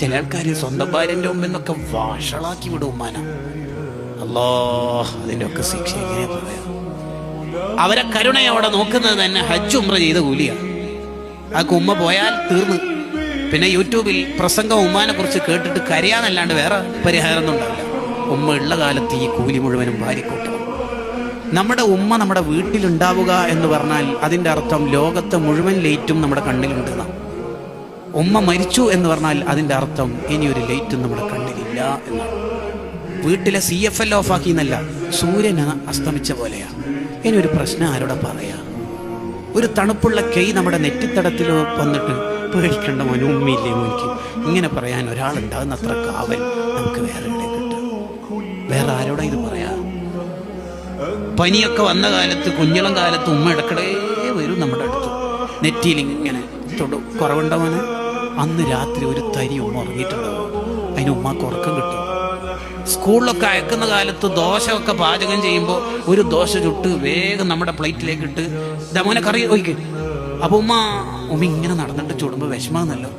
ചില ആൾക്കാർ സ്വന്തം ഭാര്യന്റെ മുമ്പിൽ നിന്നൊക്കെ വഷളാക്കി വിടും ഉമ്മാന. അല്ലോ അതിന്റെ ഒക്കെ ശിക്ഷ അവരെ കരുണയോടെ നോക്കുന്നത് തന്നെ ഹജ്ജ് ഉമ്ര ചെയ്ത കൂലിയാണ് ആ ഉമ്മ പോയാൽ തീർന്നു. പിന്നെ യൂട്യൂബിൽ പ്രസംഗം ഉമ്മാനെ കുറിച്ച് കേട്ടിട്ട് കരയാന്നല്ലാണ്ട് വേറെ പരിഹാരമൊന്നും ഉണ്ടാവില്ല. ഉമ്മ ഉള്ള കാലത്ത് ഈ കൂലി മുഴുവനും ഭാര്യക്കൂട്ടി നമ്മുടെ ഉമ്മ നമ്മുടെ വീട്ടിലുണ്ടാവുക എന്ന് പറഞ്ഞാൽ അതിന്റെ അർത്ഥം ലോകത്തെ മുഴുവൻ ലൈറ്റും നമ്മുടെ കണ്ണിലുണ്ട് എന്നാണ് ഉമ്മ മരിച്ചു എന്ന് പറഞ്ഞാൽ അതിന്റെ അർത്ഥം ഇനി ഒരു ലൈറ്റ് നമ്മുടെ കണ്ണിലില്ല എന്നാണ്. വീട്ടിലെ സി എഫ് എൽ ഓഫ് ആക്കി എന്നല്ല സൂര്യന് അസ്തമിച്ച പോലെയാ. ഇനി ഒരു പ്രശ്നം ആരോടെ പറയാ? ഒരു തണുപ്പുള്ള കൈ നമ്മുടെ നെറ്റിത്തടത്തിൽ വന്നിട്ട് പേടിക്കേണ്ട മോനും ഉമ്മയില്ലേ മോനിക്ക്. ഇങ്ങനെ പറയാൻ ഒരാളുണ്ടാകുന്ന അത്ര കാവൽ നമുക്ക് വേറെ കിട്ടും? വേറെ ആരോടാ ഇത് പറയാ? പനിയൊക്കെ വന്ന കാലത്ത് കുഞ്ഞളം കാലത്ത് ഉമ്മ ഇടക്കടേ വരും നമ്മുടെ അടുത്ത്. നെറ്റിയിൽ ഇങ്ങനെ തൊടു. കുറവുണ്ടാവാന് അന്ന് രാത്രി ഒരു തരി ഉമ്മ ഉറങ്ങിയിട്ടുണ്ടാവും. അതിന് ഉമ്മക്ക് ഉറക്കം കിട്ടും. സ്കൂളിലൊക്കെ അയക്കുന്ന കാലത്ത് ദോശയൊക്കെ പാചകം ചെയ്യുമ്പോൾ ഒരു ദോശ ചുട്ട് വേഗം നമ്മുടെ പ്ലേറ്റിലേക്ക് ഇട്ട് ദമോനെ കറി ഒഴിക്കും. അപ്പൊ ഉമ്മ ഉമ്മ ഇങ്ങനെ നടന്നിട്ട് ചുടുമ്പോൾ വിഷമാന്നല്ലോ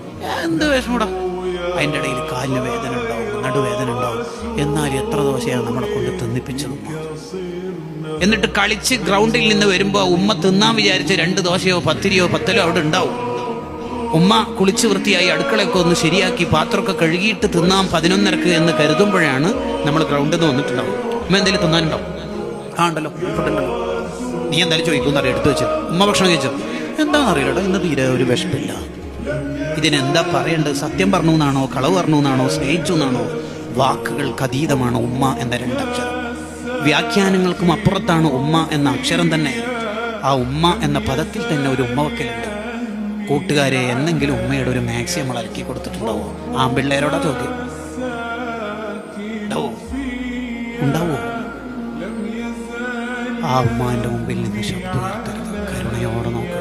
എന്ത് വിഷമടാ? അതിന്റെ ഇടയിൽ കാലിന് വേദന ഉണ്ടാവും നടുവേദന ഉണ്ടാവും. എന്നാൽ എത്ര ദോശയാണ് നമ്മളെ കൊണ്ട് തിന്നിപ്പിച്ചത് എന്നിട്ട് കളിച്ച് ഗ്രൗണ്ടിൽ നിന്ന് വരുമ്പോൾ ഉമ്മ തിന്നാൻ വിചാരിച്ച് രണ്ട് ദോശയോ പത്തിരിയോ പത്തലോ അവിടെ ഉണ്ടാവും. ഉമ്മ കുളിച്ച് വൃത്തിയായി അടുക്കളയൊക്കെ ഒന്ന് ശരിയാക്കി പാത്രമൊക്കെ കഴുകിയിട്ട് തിന്നാം പതിനൊന്നരക്ക് എന്ന് കരുതുമ്പോഴാണ് നമ്മൾ ഗ്രൗണ്ടിൽ നിന്ന് വന്നിട്ടുണ്ടാവും ഉമ്മ എന്തെങ്കിലും തിന്നാനുണ്ടാവും? ആ ഉണ്ടല്ലോ. നീ എന്തായാലും ചോദിക്കും അറിയാം. എടുത്തു വെച്ചത് ഉമ്മ ഭക്ഷണം കഴിച്ചു? എന്താണെന്ന് അറിയില്ലടാ. ഇന്ന് തീരെ ഒരു വിഷമില്ല ഇതിനെന്താ പറയേണ്ടത്? സത്യം പറഞ്ഞു എന്നാണോ? കളവ് പറഞ്ഞു എന്നാണോ? സ്നേഹിച്ചു എന്നാണോ? വാക്കുകൾക്ക് അതീതമാണ് ഉമ്മ എന്ന രണ്ടക്ഷരം. വ്യാഖ്യാനങ്ങൾക്കും അപ്പുറത്താണ് ഉമ്മ എന്ന അക്ഷരം തന്നെ. ആ ഉമ്മ എന്ന പദത്തിൽ തന്നെ ഒരു ഉമ്മ വക്കലുണ്ട്. കൂട്ടുകാരെ എന്നെങ്കിലും ഉമ്മയുടെ ഒരു മാക്സി നമ്മൾ അലക്കി കൊടുത്തിട്ടുണ്ടാവോ? ആമ്പിള്ളേരോടാ ചോദ്യം. ഉണ്ടാവോ? ആ ഉമ്മാന്റെ മുമ്പിൽ നിന്ന് ശബ്ദം കരുണയോടെ നോക്കുക